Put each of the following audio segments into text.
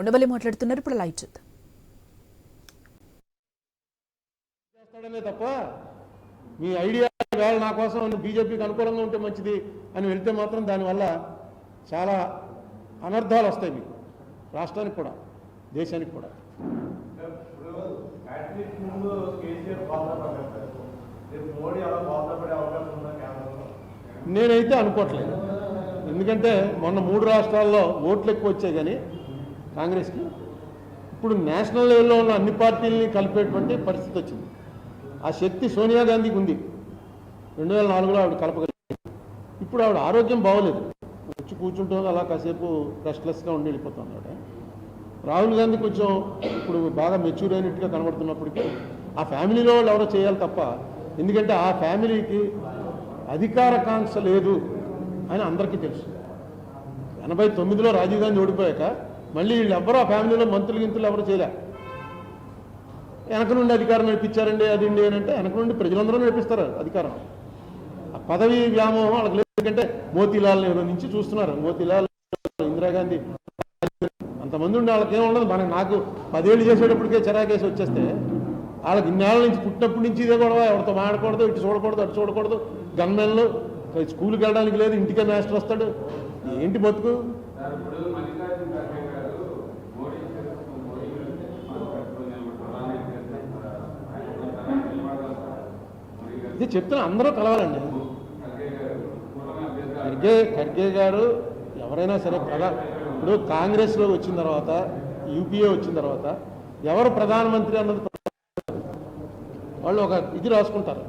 ఉండవల్లి మాట్లాడుతున్నారు. ఇప్పుడు లైట్ చూద్దాం. చేస్తాడనే తప్ప మీ ఐడియా వేళ నా కోసం బీజేపీకి అనుకూలంగా ఉంటే మంచిది అని వెళ్తే మాత్రం దానివల్ల చాలా అనర్థాలు వస్తాయి మీకు. రాష్ట్రానికి కూడా దేశానికి కూడా. నేనైతే అనుకోవట్లేదు. ఎందుకంటే మొన్న మూడు రాష్ట్రాల్లో ఓట్లు ఎక్కువ వచ్చాయి కానీ కాంగ్రెస్కి. ఇప్పుడు నేషనల్ లెవెల్లో ఉన్న అన్ని పార్టీలని కలిపేటువంటి పరిస్థితి వచ్చింది. ఆ శక్తి సోనియా గాంధీకి ఉంది. రెండు వేల నాలుగులో ఆవిడ కలపగలిగింది. ఇప్పుడు ఆవిడ ఆరోగ్యం బాగోలేదు. వచ్చి కూర్చుంటుంది అలా కాసేపు రెస్ట్లెస్గా ఉండి వెళ్ళిపోతుంది ఆవిడ రాహుల్ గాంధీ కొంచెం ఇప్పుడు బాగా మెచ్యూర్ అయినట్టుగా కనబడుతున్నప్పటికీ ఆ ఫ్యామిలీలో వాళ్ళు ఎవరో చేయాలి తప్ప ఎందుకంటే ఆ ఫ్యామిలీకి అధికారకాంక్ష లేదు అని అందరికీ తెలుసు. ఎనభై తొమ్మిదిలో రాజీవ్ గాంధీ ఓడిపోయాక మళ్ళీ వీళ్ళు ఎవరో ఫ్యామిలీలో మంత్రులు గింతులు ఎవరు చేయలే. వెనక నుండి అధికారం నడిపించారండి అది అండి అని అంటే వెనక నుండి ప్రజలందరూ నడిపిస్తారు అధికారం. ఆ పదవి వ్యామోహం వాళ్ళకి లేదు ఎందుకంటే మోతీలాల్ నెహ్రూ నుంచి చూస్తున్నారు. మోతీలాల్ ఇందిరాగాంధీ అంతమంది ఉండి వాళ్ళకి ఏం ఉండదు. మనకి నాకు పదేళ్ళు చేసేటప్పటికే చిరాకేసి వచ్చేస్తే వాళ్ళకి ఇన్నేళ్ళ నుంచి పుట్టినప్పటి నుంచి ఇదే గొడవ. ఎవరితో మాడకూడదు ఇటు చూడకూడదు అటు చూడకూడదు. గన్మెన్లు స్కూల్కి వెళ్ళడానికి లేదు ఇంటికే మాస్టర్ వస్తాడు. ఏంటి బతుకు ఇప్పుడు మల్లికార్జున ఖర్గే గారు మోడీ మోడీ గురించి ప్రధాని ఇది చెప్తున్న అందరూ కలవాలండి. ఖర్గే ఖర్గే గారు ఎవరైనా సరే ప్రధా ఇప్పుడు కాంగ్రెస్లో వచ్చిన తర్వాత యూపీఏ వచ్చిన తర్వాత ఎవరు ప్రధానమంత్రి అన్నది వాళ్ళు ఒక ఇది రాసుకుంటారు.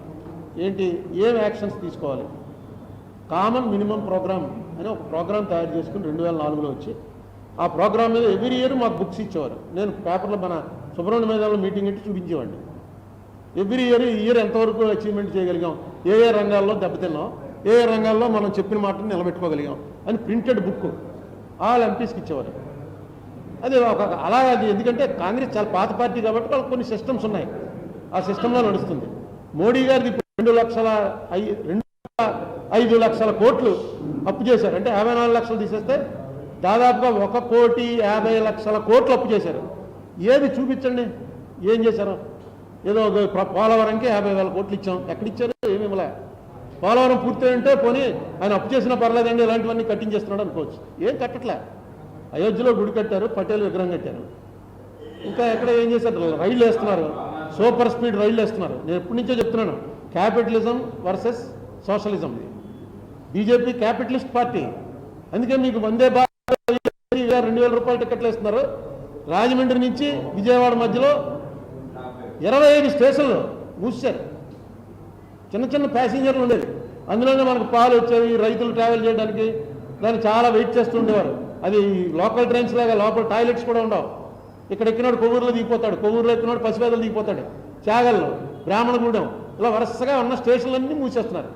ఏంటి? ఏం యాక్షన్స్ తీసుకోవాలి? కామన్ మినిమం ప్రోగ్రామ్ అని ఒక ప్రోగ్రామ్ తయారు చేసుకుని రెండు వేల నాలుగులో వచ్చి ఆ ప్రోగ్రామ్ మీద ఎవ్రీ ఇయర్ మాకు బుక్స్ ఇచ్చేవారు. నేను పేపర్లో మన సుబ్రహ్మణ్య మైదానంలో మీటింగ్ పెట్టి చూపించేవాడిని. ఎవ్రీ ఇయర్ ఈ ఇయర్ ఎంతవరకు అచీవ్మెంట్ చేయగలిగాం? ఏ ఏ రంగాల్లో దెబ్బతిన్నాం? ఏ ఏ రంగాల్లో మనం చెప్పిన మాటను నిలబెట్టుకోగలిగాం? అని ప్రింటెడ్ బుక్ ఆల్ ఎంపీస్కి ఇచ్చేవారు. అది ఒక అలా అది ఎందుకంటే కాంగ్రెస్ చాలా పాత పార్టీ కాబట్టి వాళ్ళకి కొన్ని సిస్టమ్స్ ఉన్నాయి. ఆ సిస్టంలో నడుస్తుంది. మోడీ గారిది రెండు లక్షల ఐ- రెండు ఐదు లక్షల కోట్లు అప్పు చేశారు. అంటే యాభై నాలుగు లక్షలు తీసేస్తే దాదాపుగా ఒక కోటి యాభై లక్షల కోట్లు అప్పు చేశారు. ఏది చూపించండి? ఏం చేశారు? ఏదో ఒక పోలవరంకి యాభై వేల కోట్లు ఇచ్చాం. ఎక్కడిచ్చారు? ఏమి ఇవ్వలే. పోలవరం పూర్తయింటే పోనీ ఆయన అప్పు చేసినా పర్లేదండి ఇలాంటివన్నీ కట్టించేస్తున్నాడు అనుకోవచ్చు. ఏం కట్టట్లే. అయోధ్యలో గుడి కట్టారు పటేల్ విగ్రహం కట్టారు. ఇంకా ఎక్కడ ఏం చేశారు? రైళ్ళు వేస్తున్నారు. సూపర్ స్పీడ్ రైళ్ళు వేస్తున్నారు. నేను ఎప్పటి నుంచో చెప్తున్నాను. Capitalism versus socialism. BJP capitalist party. అందుకే మీకు వందే భారత్ రెండు వేల రూపాయల టికెట్లు వేస్తున్నారు. రాజమండ్రి నుంచి విజయవాడ మధ్యలో ఇరవై ఐదు స్టేషన్లు మూసారు. చిన్న చిన్న ప్యాసింజర్లు ఉండేవి. అందులోనే మనకు పాలు వచ్చేవి రైతులు ట్రావెల్ చేయడానికి. దాన్ని చాలా వెయిట్ చేస్తూ ఉండేవారు. అది లోకల్ ట్రైన్స్ లాగా లోపల టాయిలెట్స్ కూడా ఉండవు. ఇక్కడ ఎక్కినాడు కొవ్వూరులో దిగిపోతాడు. కొవ్వూరులో ఎక్కినాడు పసిపేదలు దిగిపోతాడు. త్యాగల్లో బ్రాహ్మణగూడెం ఇలా వరుసగా ఉన్న స్టేషన్లన్నీ మూసేస్తున్నారు.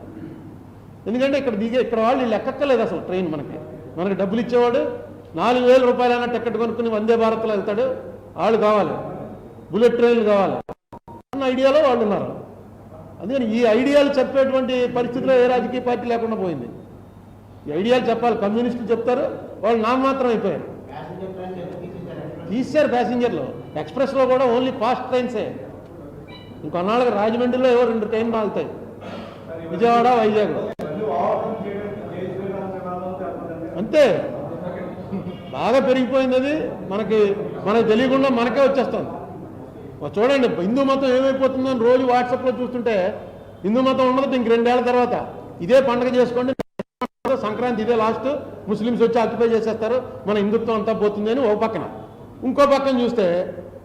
ఎందుకంటే ఇక్కడ దిగే ఇక్కడ వాళ్ళు వీళ్ళు అసలు ట్రైన్ మనకి. మనకి డబ్బులు ఇచ్చేవాడు నాలుగు వేల రూపాయలైనా టికెట్ కొనుక్కుని వందే భారత్లో వెళ్తాడు. వాళ్ళు కావాలి. బుల్లెట్ ట్రైన్లు కావాలి. అన్న ఐడియాలో వాళ్ళు ఉన్నారు. అందుకని ఈ ఐడియాలు చెప్పేటువంటి పరిస్థితిలో ఏ రాజకీయ పార్టీ లేకుండా పోయింది. ఈ ఐడియాలు చెప్పాలి. కమ్యూనిస్టులు చెప్తారు. వాళ్ళు నామమాత్రం అయిపోయారు. తీశారు ప్యాసింజర్లు. ఎక్స్ప్రెస్లో కూడా ఓన్లీ ఫాస్ట్ ట్రైన్సే. ఇంకొన్నాళ్ళకి రాజమండ్రిలో ఏవో రెండు ట్రైన్లు ఆగుతాయి విజయవాడ వైజాగ్. అంతే. బాగా పెరిగిపోయింది అది. మనకి మనకు తెలియకుండా మనకే వచ్చేస్తుంది. చూడండి హిందూ మతం ఏమైపోతుందని రోజు వాట్సాప్లో చూస్తుంటే హిందూ మతం ఉండదు ఇంక రెండేళ్ళ తర్వాత. ఇదే పండగ చేసుకోండి సంక్రాంతి ఇదే లాస్ట్ ముస్లిమ్స్ వచ్చి ఆక్యుపై చేసేస్తారు మన హిందుత్వం అంతా పోతుంది అని ఓ పక్కన. ఇంకో పక్కన చూస్తే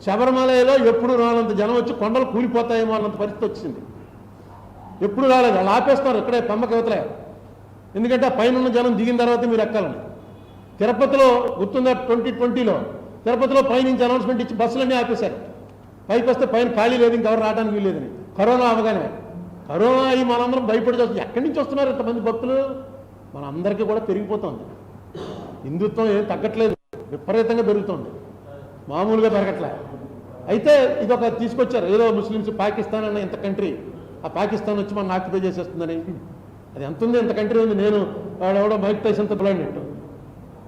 శబరిమలలో ఎప్పుడు రానంత జనం వచ్చి కొండలు కూలిపోతాయేమో అన్నంత పరిస్థితి వచ్చింది. ఎప్పుడు రాలేదు వాళ్ళు ఆపేస్తున్నారు ఇక్కడే పమ్మకి అవతలే ఎందుకంటే పైన ఉన్న జనం దిగిన తర్వాత మీరు ఎక్కాలని. తిరుపతిలో గుర్తుందా ట్వంటీ ట్వంటీలో? తిరుపతిలో పైనుంచి అనౌన్స్మెంట్ ఇచ్చి బస్సులన్నీ ఆపేశారు. పైకి వస్తే పైన ఖాళీ లేదు ఇంకెవరు రావడానికి వీల్లేదని కరోనా అవగానే. కరోనా అయ్యి మనందరం భయపడి చూస్తాం ఎక్కడి నుంచి వస్తున్నారు ఇంతమంది భక్తులు? మన అందరికీ కూడా పెరిగిపోతుంది. హిందుత్వం ఏం తగ్గట్లేదు. విపరీతంగా పెరుగుతుంది. మామూలుగా పెరగట్లే. అయితే ఇది ఒక తీసుకొచ్చారు. ఏదో ముస్లిమ్స్ పాకిస్తాన్ అన్న ఇంత కంట్రీ. ఆ పాకిస్తాన్ వచ్చి మన ఆక్యుపై చేసేస్తుందని. అది ఎంత ఉంది? ఇంత కంట్రీ ఉంది. నేను వాడెవడో మైక్ టైసన్తో పిల్లడినట్టు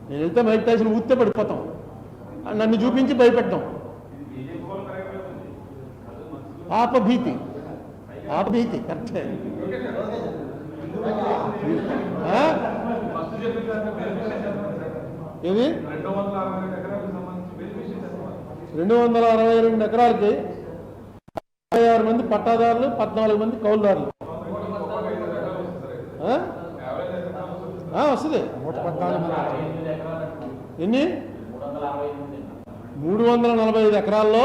నేను వెళ్తే మైక్ టైసన్ ఊస్తే పడిపోతాం. నన్ను చూపించి భయపెట్టాం ఇది బీజేపీ వాళ్ళు కరెక్ట్ అవుతుంది ఆపభీతి. ఆపభీతి కరెక్టే. ఏది రెండు వందల అరవై రెండు ఎకరాలకు అరవై ఆరు మంది పట్టాదారులు పద్నాలుగు మంది కౌలుదారులు. ఆ? ఆ, వస్తుంది. ఎన్ని? మూడు వందల నలభై ఐదు ఎకరాల్లో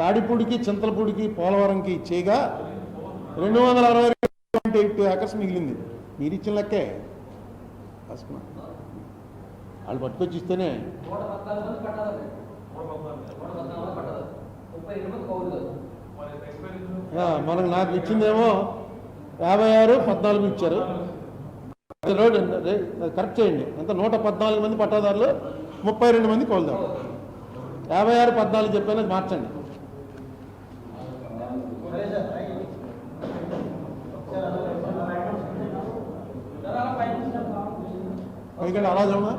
తాడిపూడికి చింతలపూడికి పోలవరంకి చేయగా రెండు వందల అరవై పాయింట్ ఎయిట్ ఏకర్స్ మిగిలింది. మీరు ఇచ్చిన లెక్కే వాళ్ళు పట్టుకొచ్చి ఇస్తేనే మనకు నాకు ఇచ్చిందేమో యాభై ఆరు పద్నాలుగు ఇచ్చారు. రోడ్ కరెక్ట్ చేయండి. అంత నూట పద్నాలుగు మంది పట్టాదారులు ముప్పై రెండు మంది కోల్దారు. యాభై ఆరు పద్నాలుగు చెప్పాను మార్చండి. పైకి అలా చూడమా